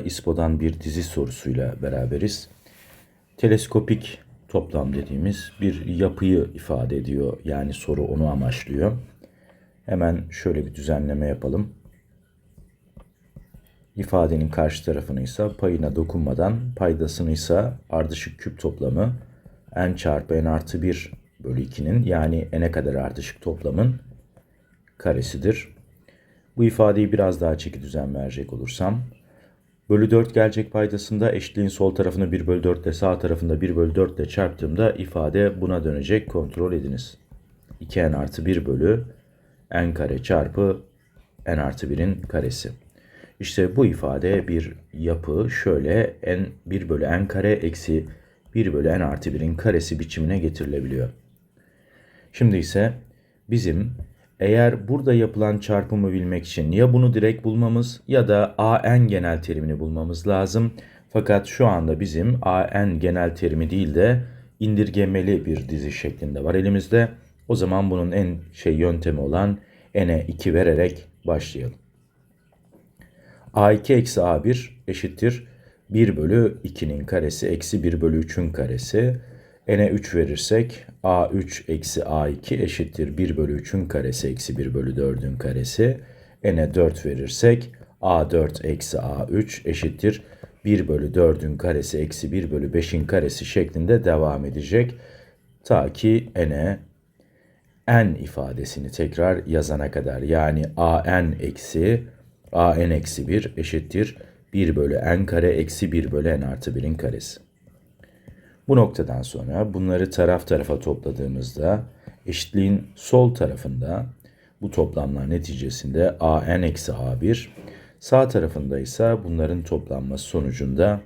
İSPO'dan bir dizi sorusuyla beraberiz. Teleskopik toplam dediğimiz bir yapıyı ifade ediyor. Yani soru onu amaçlıyor. Hemen şöyle bir düzenleme yapalım. İfadenin karşı tarafını ise payına dokunmadan paydasını ise ardışık küp toplamı n çarpı n artı 1 bölü 2'nin yani n'e kadar ardışık toplamın karesidir. Bu ifadeyi biraz daha çeki düzen verecek olursam Bölü 4 gelecek paydasında eşitliğin sol tarafını 1 bölü 4 ile sağ tarafında 1 bölü 4 ile çarptığımda ifade buna dönecek kontrol ediniz. 2n artı 1 bölü n kare çarpı n artı 1'in karesi. İşte bu ifade bir yapı şöyle n 1 bölü n kare eksi 1 bölü n artı 1'in karesi biçimine getirilebiliyor. Şimdi ise bizim eğer burada yapılan çarpımı bilmek için ya bunu direkt bulmamız ya da AN genel terimini bulmamız lazım. Fakat şu anda bizim AN genel terimi değil de indirgemeli bir dizi şeklinde var elimizde. O zaman bunun en şey yöntemi olan n'e 2 vererek başlayalım. A2 eksi A1 eşittir 1 bölü 2'nin karesi eksi 1 bölü 3'ün karesi n'e 3 verirsek a3 eksi a2 eşittir 1 bölü 3'ün karesi eksi 1 bölü 4'ün karesi. n'e 4 verirsek a4 eksi a3 eşittir 1 bölü 4'ün karesi eksi 1 bölü 5'in karesi şeklinde devam edecek. Ta ki n'e n ifadesini tekrar yazana kadar yani an eksi an eksi 1 eşittir 1 bölü n kare eksi 1 bölü n artı 1'in karesi. Bu noktadan sonra bunları taraf tarafa topladığımızda eşitliğin sol tarafında bu toplamlar neticesinde an eksi a1 sağ tarafında ise bunların toplanması sonucunda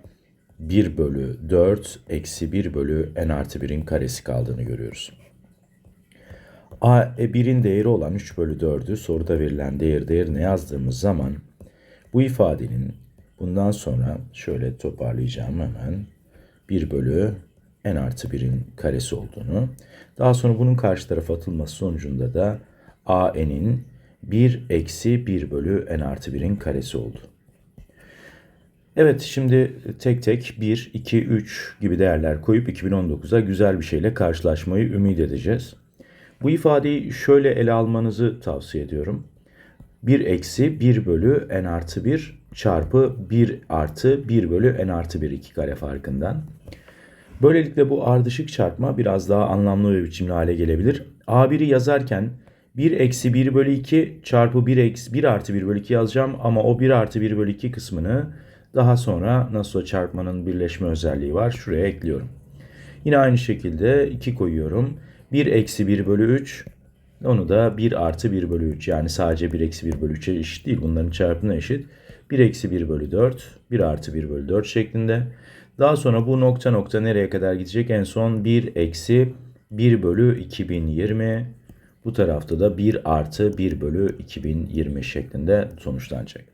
1 bölü 4 eksi 1 bölü n artı 1'in karesi kaldığını görüyoruz. A1'in değeri olan 3 bölü 4'ü soruda verilen değer değerine yazdığımız zaman bu ifadenin bundan sonra şöyle toparlayacağım hemen 1 bölü n artı 1'in karesi olduğunu, daha sonra bunun karşı tarafa atılması sonucunda da a n'in 1 eksi 1 bölü n artı 1'in karesi oldu. Evet şimdi tek tek 1, 2, 3 gibi değerler koyup 2019'a güzel bir şeyle karşılaşmayı ümit edeceğiz. Bu ifadeyi şöyle ele almanızı tavsiye ediyorum. 1 eksi 1 bölü n artı 1 çarpı 1 artı 1 bölü n artı 1 iki kare farkından. Böylelikle bu ardışık çarpma biraz daha anlamlı ve biçimli hale gelebilir. A1'i yazarken 1 eksi 1 bölü 2 çarpı 1 eksi 1 artı 1 bölü 2 yazacağım ama o 1 artı 1 bölü 2 kısmını daha sonra nasıl çarpmanın birleşme özelliği var şuraya ekliyorum. Yine aynı şekilde 2 koyuyorum. 1 eksi 1 bölü 3 onu da 1 artı 1 bölü 3 yani sadece 1 eksi 1 bölü 3'e eşit değil bunların çarpımına eşit. 1 eksi 1 bölü 4 1 artı 1 bölü 4 şeklinde. Daha sonra bu nokta nokta nereye kadar gidecek? En son 1 eksi 1 bölü 2020. Bu tarafta da 1 artı 1 bölü 2020 şeklinde sonuçlanacak.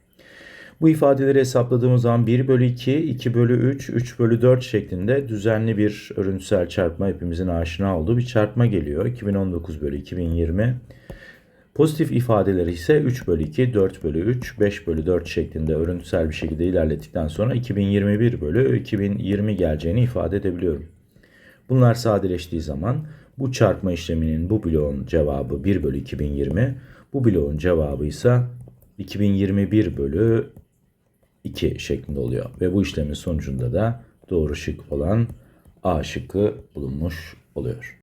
Bu ifadeleri hesapladığımız zaman 1 bölü 2, 2 bölü 3, 3 bölü 4 şeklinde düzenli bir örüntüsel çarpma hepimizin aşina olduğu bir çarpma geliyor. 2019 bölü 2020. Pozitif ifadeleri ise 3 bölü 2, 4 bölü 3, 5 bölü 4 şeklinde örüntüsel bir şekilde ilerlettikten sonra 2021 bölü 2020 geleceğini ifade edebiliyorum. Bunlar sadeleştiği zaman bu çarpma işleminin bu bloğun cevabı 1 bölü 2020, bu bloğun cevabı ise 2021 bölü 2 şeklinde oluyor. Ve bu işlemin sonucunda da doğru şık olan A şıkkı bulunmuş oluyor.